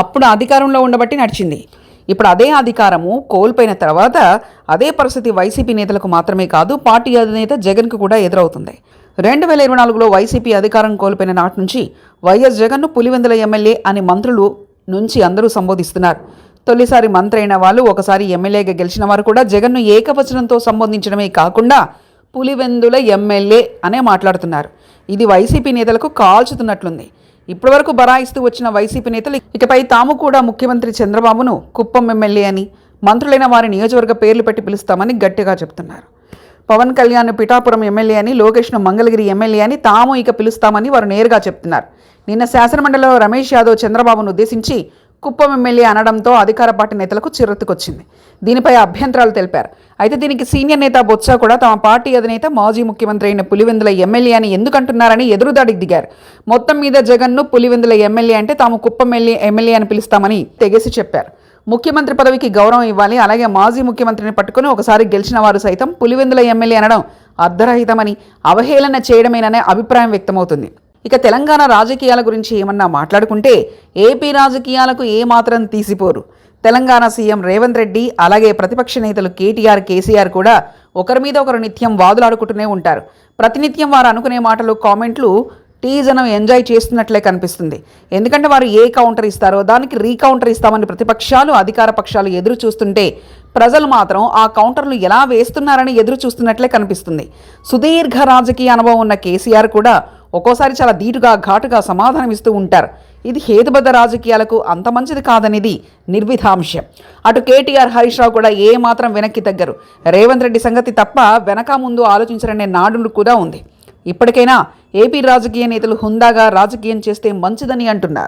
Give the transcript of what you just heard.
అప్పుడు అధికారంలో ఉండబట్టి నడిచింది. ఇప్పుడు అదే అధికారము కోల్పోయిన తర్వాత అదే పరిస్థితి వైసీపీ నేతలకు మాత్రమే కాదు పార్టీ అధినేత జగన్కు కూడా ఎదురవుతుంది. రెండు వేల ఇరవై నాలుగులో వైసీపీ అధికారం కోల్పోయిన నాటి నుంచి వైఎస్ జగన్ను పులివెందుల ఎమ్మెల్యే అని మంత్రులు నుంచి అందరూ సంబోధిస్తున్నారు. తొలిసారి మంత్రి అయిన వాళ్ళు ఒకసారి ఎమ్మెల్యేగా గెలిచిన వారు కూడా జగన్ను ఏకవచనంతో సంబోధించడమే కాకుండా పులివెందుల ఎమ్మెల్యే అనే మాట్లాడుతున్నారు. ఇది వైసీపీ నేతలకు కాల్చుతున్నట్లుంది. ఇప్పటివరకు బరాయిస్తూ వచ్చిన వైసీపీ నేతలు ఇకపై తాము కూడా ముఖ్యమంత్రి చంద్రబాబును కుప్పం ఎమ్మెల్యే అని మంత్రులైన వారి నియోజకవర్గ పేర్లు పెట్టి పిలుస్తామని గట్టిగా చెబుతున్నారు పవన్ కళ్యాణ్ పిఠాపురం ఎమ్మెల్యే అని లోకేష్ను మంగళగిరి ఎమ్మెల్యే అని తాము ఇక పిలుస్తామని వారు నేరుగా చెప్తున్నారు. నిన్న శాసనమండలిలో రమేష్ యాదవ్ చంద్రబాబును ఉద్దేశించి కుప్పం ఎమ్మెల్యే అనడంతో అధికార పార్టీ నేతలకు చిరెత్తుకొచ్చింది దీనిపై అభ్యంతరాలు తెలిపారు. అయితే దీనికి సీనియర్ నేత బొత్స కూడా తమ పార్టీ అధినేత మాజీ ముఖ్యమంత్రి అయిన పులివెందుల ఎమ్మెల్యే అని ఎందుకంటున్నారని ఎదురుదాడికి దిగారు. మొత్తం మీద జగన్ను పులివెందుల ఎమ్మెల్యే అంటే తాము కుప్పం ఎమ్మెల్యే ఎమ్మెల్యే అని పిలుస్తామని తెగేసి చెప్పారు. ముఖ్యమంత్రి పదవికి గౌరవం ఇవ్వాలి అలాగే మాజీ ముఖ్యమంత్రిని పట్టుకుని ఒకసారి గెలిచిన వారు సైతం పులివెందుల ఎమ్మెల్యే అనడం అర్ధరహితమని అవహేళన చేయడమేననే అభిప్రాయం వ్యక్తమవుతుంది. ఇక తెలంగాణ రాజకీయాల గురించి ఏమన్నా మాట్లాడుకుంటే ఏపీ రాజకీయాలకు ఏమాత్రం తీసిపోరు. తెలంగాణ సీఎం రేవంత్ రెడ్డి అలాగే ప్రతిపక్ష నేతలు కేటీఆర్ కేసీఆర్ కూడా ఒకరి మీద ఒకరు నిత్యం వాదులాడుకుంటూనే ఉంటారు. ప్రతినిత్యం వారు అనుకునే మాటలు కామెంట్లు టీ జనం ఎంజాయ్ చేస్తున్నట్లే కనిపిస్తుంది. ఎందుకంటే వారు ఏ కౌంటర్ ఇస్తారో దానికి రీకౌంటర్ ఇస్తామని ప్రతిపక్షాలు అధికార పక్షాలు ఎదురు చూస్తుంటే ప్రజలు మాత్రం ఆ కౌంటర్లు ఎలా వేస్తున్నారని ఎదురు చూస్తున్నట్లే కనిపిస్తుంది. సుదీర్ఘ రాజకీయ అనుభవం ఉన్న కేసీఆర్ కూడా ఒక్కోసారి చాలా ధీటుగా ఘాటుగా సమాధానమిస్తూ ఉంటారు. ఇది హేతుబద్ధ రాజకీయాలకు అంత మంచిది కాదనేది నిర్విధాంశం. అటు కేటీఆర్ హరీష్ రావు కూడా ఏ మాత్రం వెనక్కి తగ్గరు. రేవంత్ రెడ్డి సంగతి తప్ప వెనక ముందు ఆలోచించరనే నాడు కూడా ఉంది. ఇప్పటికైనా ఏపీ రాజకీయ నేతలు హుందాగా రాజకీయం చేస్తే మంచిదని అంటున్నారు.